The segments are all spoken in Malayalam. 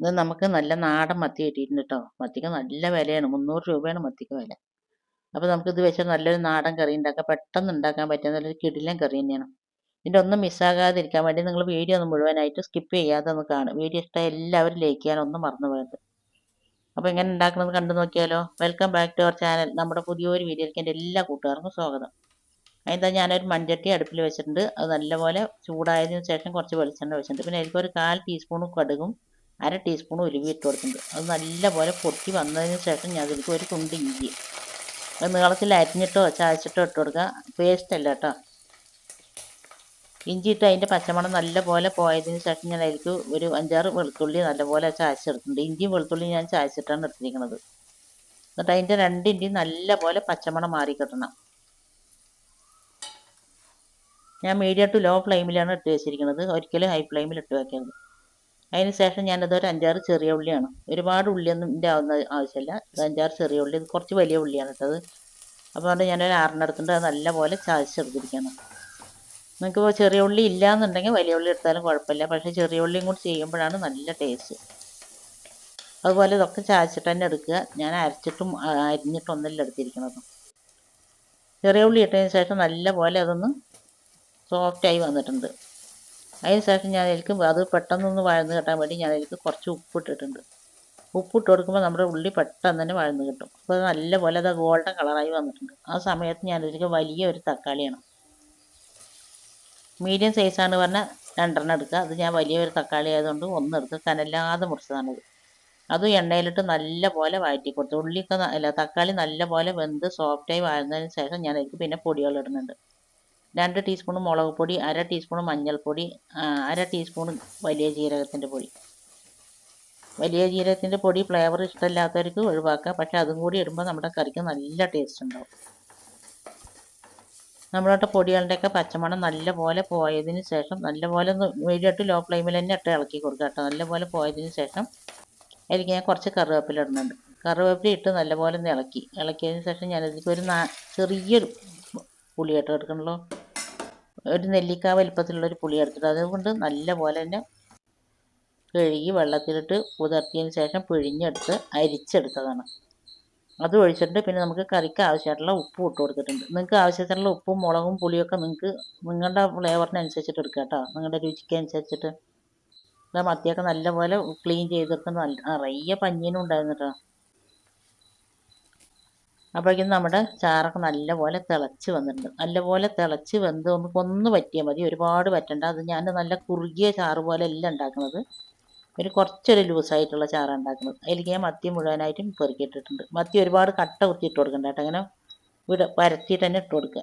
ഇത് നമുക്ക് നല്ല നാടൻ മത്തി കിട്ടിയിട്ടുണ്ട് കേട്ടോ മത്തിക്ക് നല്ല വിലയാണ്. മുന്നൂറ് രൂപയാണ് മത്തിക്ക് വില. അപ്പോൾ നമുക്കിത് ഇത് വെച്ച് നല്ലൊരു നാടൻ കറി ഉണ്ടാക്കാം. പെട്ടെന്ന് ഉണ്ടാക്കാൻ പറ്റുന്ന നല്ലൊരു കിടിലൻ കറി തന്നെയാണ്. ഇതിന്റെ ഒന്നും മിസ്സാകാതിരിക്കാൻ വേണ്ടി നിങ്ങൾ വീഡിയോ ഒന്ന് മുഴുവനായിട്ട് സ്കിപ്പ് ചെയ്യാതെ ഒന്ന് കാണും വീഡിയോ ഇഷ്ടം എല്ലാവരും ലൈക്ക് ചെയ്യാൻ ഒന്നും മറന്നു പോയത് അപ്പോൾ എങ്ങനെ ഉണ്ടാക്കുന്നത് കണ്ടു നോക്കിയാലോ? Welcome back to our channel നമ്മുടെ പുതിയൊരു വീഡിയോയിലേക്ക് എന്റെ എല്ലാ കൂട്ടുകാർക്കും സ്വാഗതം. അതിന്റെ ഞാനൊരു മൺചട്ടി അടുപ്പിൽ വെച്ചിട്ടുണ്ട്. അത് നല്ലപോലെ ചൂടായതിനു ശേഷം കുറച്ച് വെളിച്ചെണ്ണ വെച്ചിട്ടുണ്ട് പിന്നെ ഒരു കാൽ ടീസ്പൂൺ കടുകും അര ടീസ്പൂൺ ഉലുവി ഇട്ട് കൊടുത്തിട്ടുണ്ട്. അത് നല്ലപോലെ പൊട്ടി വന്നതിന് ശേഷം ഞാൻ അതിലേക്ക് ഒരു തുണ്ട് ഇഞ്ചി. അത് നീളത്തിൽ അരിഞ്ഞിട്ടോ ചായച്ചിട്ടോ ഇട്ട് കൊടുക്കുക. പേസ്റ്റ് അല്ല കേട്ടോ ഇഞ്ചി ഇട്ട് അതിന്റെ പച്ചമണം നല്ലപോലെ പോയതിന് ശേഷം ഞാൻ അതിലേക്ക് ഒരു അഞ്ചാറ് വെളുത്തുള്ളി നല്ലപോലെ ചായച്ചെടുത്തിട്ടുണ്ട്. ഇഞ്ചിയും വെളുത്തുള്ളിയും ഞാൻ ചായച്ചിട്ടാണ് എടുത്തിരിക്കുന്നത്. എന്നിട്ട് അതിന്റെ ഇഞ്ചി നല്ലപോലെ പച്ചമണം മാറി കിട്ടണം. ഞാൻ മീഡിയം ടു ലോ ഫ്ലെയിമിലാണ് ഇട്ട് വെച്ചിരിക്കുന്നത്. ഒരിക്കലും ഹൈ ഫ്ലെയിമിൽ ഇട്ട് വെക്കരുത്. അതിന് ശേഷം ഞാനത് ഒരു അഞ്ചാറ് ചെറിയ ഉള്ളിയാണ്. ഒരുപാട് ഉള്ളിയൊന്നും ഇതിന്റെ ആവുന്ന ആവശ്യമില്ല. അഞ്ചാറ് ചെറിയ ഉള്ളി കുറച്ച് വലിയ ഉള്ളിയാണ് ഇട്ടത് അപ്പോൾ അതുകൊണ്ട് ഞാനൊരു ആറിനെടുത്തിട്ട് അത് നല്ലപോലെ ചായച്ചെടുത്തിരിക്കണം നിങ്ങൾക്ക് ചെറിയ ഉള്ളി ഇല്ല എന്നുണ്ടെങ്കിൽ വലിയ ഉള്ളി എടുത്താലും കുഴപ്പമില്ല. പക്ഷേ ചെറിയ ഉള്ളിയും കൂടി ചെയ്യുമ്പോഴാണ് നല്ല ടേസ്റ്റ്. അതുപോലെ ഇതൊക്കെ ചായച്ചിട്ട് തന്നെ എടുക്കുക. ഞാൻ അരച്ചിട്ടും അരിഞ്ഞിട്ടൊന്നല്ല എടുത്തിരിക്കുന്നത്. ചെറിയ ഉള്ളി ഇട്ടതിന് ശേഷം നല്ലപോലെ അതൊന്ന് സോഫ്റ്റായി വന്നിട്ടുണ്ട്. അതിന് ശേഷം ഞാൻ അതിലേക്ക് അത് പെട്ടെന്നൊന്ന് വഴന്ന് കിട്ടാൻ വേണ്ടി ഞാൻ അതിലേക്ക് കുറച്ച് ഉപ്പ് ഇട്ടിട്ടുണ്ട് ഉപ്പ് ഇട്ട് കൊടുക്കുമ്പോൾ നമ്മുടെ ഉള്ളി പെട്ടെന്ന് തന്നെ വഴന്ന് കിട്ടും. അപ്പോൾ അത് നല്ലപോലെ അത് ഗോൾഡൻ കളറായി വന്നിട്ടുണ്ട്. ആ സമയത്ത് ഞാൻ അതിലേക്ക് വലിയ ഒരു തക്കാളിയാണ്. മീഡിയം സൈസാണ് പറഞ്ഞാൽ രണ്ടെണ്ണം എടുക്കുക. അത് ഞാൻ വലിയൊരു തക്കാളി ആയതുകൊണ്ട് ഒന്ന് എടുക്കുക കനല്ലാതെ മുറിച്ചതാണത് അത് എണ്ണയിലിട്ട് നല്ല പോലെ വഴറ്റി കൊടുത്തു. ഉള്ളിയൊക്കെ അല്ല തക്കാളി നല്ല പോലെ വെന്ത് സോഫ്റ്റായി വഴന്നതിന് ശേഷം ഞാൻ അതിലേക്ക് പിന്നെ പൊടികൾ ഇടുന്നുണ്ട്. രണ്ട് ടീസ്പൂൺ മുളക് പൊടി അര ടീസ്പൂൺ മഞ്ഞൾപ്പൊടി അര ടീസ്പൂൺ വലിയ ജീരകത്തിന്റെ പൊടി. വലിയ ജീരകത്തിന്റെ പൊടി ഫ്ലേവർ ഇഷ്ടമില്ലാത്തവർക്ക് ഒഴിവാക്കാം. പക്ഷേ അതും കൂടി ഇടുമ്പോൾ നമ്മുടെ കറിക്ക് നല്ല ടേസ്റ്റ് ഉണ്ടാവും. നമ്മളോട്ട് പൊടികളുടെയൊക്കെ പച്ചമണം നല്ലപോലെ പോയതിന് ശേഷം നല്ലപോലെ ഒന്ന് മീഡിയം ലോ ഫ്ലെയിമിൽ തന്നെ ഇട്ട് ഇളക്കി കൊടുക്കുക കേട്ടോ. നല്ലപോലെ പോയതിന് ശേഷം അതിലേക്ക് ഞാൻ കുറച്ച് കറിവേപ്പില ഇടുന്നുണ്ട്. കറിവേപ്പില ഇട്ട് നല്ലപോലെ ഒന്ന് ഇളക്കി. ഇളക്കിയതിന് ശേഷം ഞാനതിലേക്ക് ഒരു നാ ചെറിയൊരു പുളി കേട്ടോ എടുക്കണല്ലോ. ഒരു നെല്ലിക്ക വലിപ്പത്തിലുള്ളൊരു പുളി എടുത്തിട്ട് അതുകൊണ്ട് നല്ല പോലെ തന്നെ കഴുകി വെള്ളത്തിലിട്ട് കുതിർത്തിയതിന് ശേഷം പിഴിഞ്ഞെടുത്ത് അരിച്ചെടുത്തതാണ്. അത് ഒഴിച്ചിട്ട് പിന്നെ നമുക്ക് കറിക്ക് ആവശ്യമായിട്ടുള്ള ഉപ്പും ഇട്ട് കൊടുത്തിട്ടുണ്ട്. നിങ്ങൾക്ക് ആവശ്യത്തിനുള്ള ഉപ്പും മുളകും പുളിയൊക്കെ നിങ്ങൾക്ക് നിങ്ങളുടെ ഫ്ലേവറിനനുസരിച്ചിട്ട് എടുക്കുക കേട്ടോ. നിങ്ങളുടെ രുചിക്ക് അനുസരിച്ചിട്ട്. മത്തിയൊക്കെ നല്ലപോലെ ക്ലീൻ ചെയ്തെടുത്ത് നല്ല നിറയെ പഞ്ഞീനും ഉണ്ടായിരുന്നു കേട്ടോ. അപ്പോഴേക്കും നമ്മുടെ ചാറൊക്കെ നല്ലപോലെ തിളച്ച് വന്നിട്ടുണ്ട്. നല്ലപോലെ തിളച്ച് വെന്ത് ഒന്ന് ഒന്ന് പറ്റിയാൽ മതി. ഒരുപാട് പറ്റണ്ട അത് ഞാൻ നല്ല കുറുകിയ ചാറ് പോലെ അല്ല ഉണ്ടാക്കുന്നത്. ഒരു കുറച്ചൊരു ലൂസായിട്ടുള്ള ചാറാണ് ഉണ്ടാക്കുന്നത്. അതിലേക്ക് ഞാൻ മത്തി മുഴുവനായിട്ടും പെറുക്കിയിട്ടിട്ടുണ്ട്. മത്തി ഒരുപാട് കട്ട കുത്തി ഇട്ട് കൊടുക്കണ്ട അങ്ങനെ വിട പരത്തിയിട്ട് തന്നെ ഇട്ട് കൊടുക്കുക.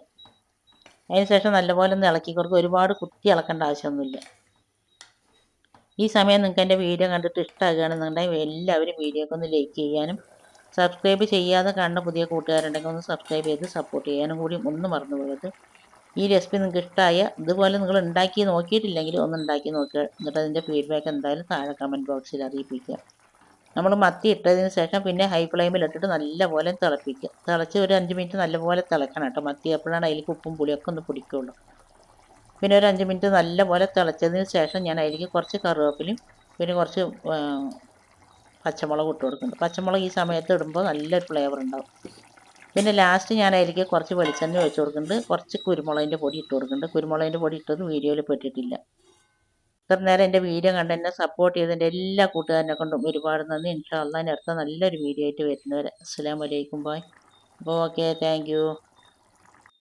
അതിന് ശേഷം നല്ലപോലെ ഒന്ന് ഇളക്കി കൊടുക്കുക. ഒരുപാട് കുത്തി ഇളക്കേണ്ട ആവശ്യമൊന്നുമില്ല. ഈ സമയം നിങ്ങൾക്ക് എന്റെ വീഡിയോ കണ്ടിട്ട് ഇഷ്ടമാകുകയാണെന്നുണ്ടെങ്കിൽ എല്ലാവരും വീഡിയോക്കൊന്ന് ലൈക്ക് ചെയ്യാനും സബ്സ്ക്രൈബ് ചെയ്യാതെ കാണുന്ന പുതിയ കൂട്ടുകാരുണ്ടെങ്കിൽ ഒന്ന് സബ്സ്ക്രൈബ് ചെയ്ത് സപ്പോർട്ട് ചെയ്യാനും കൂടി ഒന്ന് മറന്നു പോകരുത് ഈ റെസിപ്പി നിങ്ങൾക്ക് ഇഷ്ടമായ ഇതുപോലെ നിങ്ങൾ ഉണ്ടാക്കി നോക്കിയിട്ടില്ലെങ്കിൽ ഒന്ന് ഉണ്ടാക്കി നോക്കുക. എന്നിട്ട് അതിന്റെ ഫീഡ്ബാക്ക് എന്തായാലും താഴെ കമന്റ് ബോക്സിൽ അറിയിപ്പിക്കുക. നമ്മൾ മത്തി ഇട്ടതിന് ശേഷം പിന്നെ ഹൈ ഫ്ലെയിമിൽ ഇട്ടിട്ട് നല്ലപോലെ തിളപ്പിക്കുക. തിളച്ച് ഒരു അഞ്ച് മിനിറ്റ് നല്ലപോലെ തിളക്കണം കേട്ടോ. മത്തി എപ്പോഴാണ് അതിലേക്ക് ഉപ്പും പുളിയൊക്കെ ഒന്ന് പിടിക്കുകയുള്ളൂ പിന്നെ ഒരു അഞ്ച് മിനിറ്റ് നല്ലപോലെ തിളച്ചതിന് ശേഷം ഞാൻ അതിലേക്ക് കുറച്ച് കറിവേപ്പിലും പിന്നെ കുറച്ച് പച്ചമുളക് ഇട്ട് കൊടുക്കുന്നുണ്ട്. പച്ചമുളക് ഈ സമയത്ത് ഇടുമ്പോൾ നല്ലൊരു ഫ്ലേവർ ഉണ്ടാവും. പിന്നെ ലാസ്റ്റ് ഞാൻ അതിലേക്ക് കുറച്ച് വെളിച്ചെണ്ണ ഒഴിച്ച് കൊടുക്കുന്നുണ്ട്. കുറച്ച് കുരുമുളകിന്റെ പൊടി ഇട്ട് കൊടുക്കുന്നുണ്ട്. കുരുമുളകിന്റെ പൊടി ഇട്ടത് വീഡിയോയിൽ പെട്ടിട്ടില്ല. ഇത്ര നേരം എന്റെ വീഡിയോ കണ്ട് എന്നെ സപ്പോർട്ട് ചെയ്തതിന്റെ എല്ലാ കൂട്ടുകാരനെ കൊണ്ടും ഒരുപാട് നന്ദി. ഇൻഷാ അള്ളാഹിന്റെ അടുത്ത നല്ലൊരു വീഡിയോ ആയിട്ട് വരുന്നവരെ. അസ്സാം വലൈക്കും ബായ് അപ്പോൾ ഓക്കെ താങ്ക്